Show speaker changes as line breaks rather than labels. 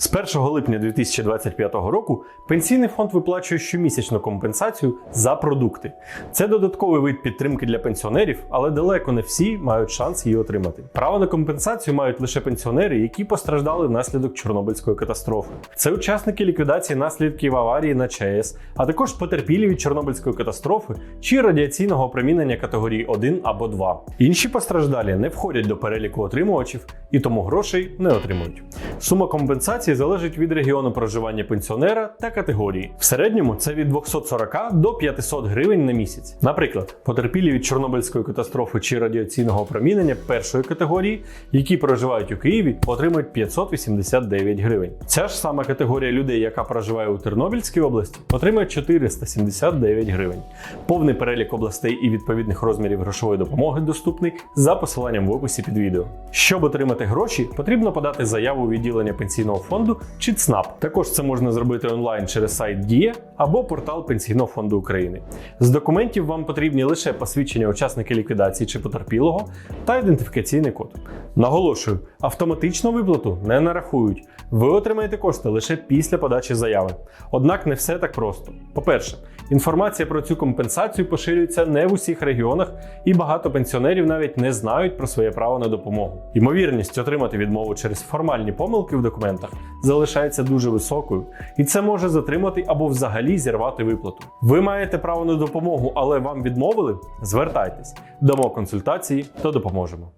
З 1 липня 2025 року пенсійний фонд виплачує щомісячну компенсацію за продукти. Це додатковий вид підтримки для пенсіонерів, але далеко не всі мають шанс її отримати. Право на компенсацію мають лише пенсіонери, які постраждали внаслідок Чорнобильської катастрофи. Це учасники ліквідації наслідків аварії на ЧАЕС, а також потерпілі від Чорнобильської катастрофи чи радіаційного опромінення категорії 1 або 2. Інші постраждалі не входять до переліку отримувачів і тому грошей не отримують. Сума компенсації залежить від регіону проживання пенсіонера та категорії. В середньому це від 240 до 500 гривень на місяць. Наприклад, потерпілі від Чорнобильської катастрофи чи радіаційного опромінення першої категорії, які проживають у Києві, отримують 589 гривень. Ця ж сама категорія людей, яка проживає у Тернопільській області, отримує 479 гривень. Повний перелік областей і відповідних розмірів грошової допомоги доступний за посиланням в описі під відео. Щоб отримати гроші, потрібно подати заяву у відділення пенсійного фонду чи ЦНАП. Також це можна зробити онлайн через сайт Дія або портал Пенсійного фонду України. З документів вам потрібні лише посвідчення учасника ліквідації чи потерпілого та ідентифікаційний код. Наголошую, автоматичну виплату не нарахують. Ви отримаєте кошти лише після подачі заяви. Однак не все так просто. По-перше, інформація про цю компенсацію поширюється не в усіх регіонах, і багато пенсіонерів навіть не знають про своє право на допомогу. Ймовірність отримати відмову через формальні помилки в документах залишається дуже високою, і це може затримати або взагалі зірвати виплату. Ви маєте право на допомогу, але вам відмовили? Звертайтесь, дамо консультації та допоможемо.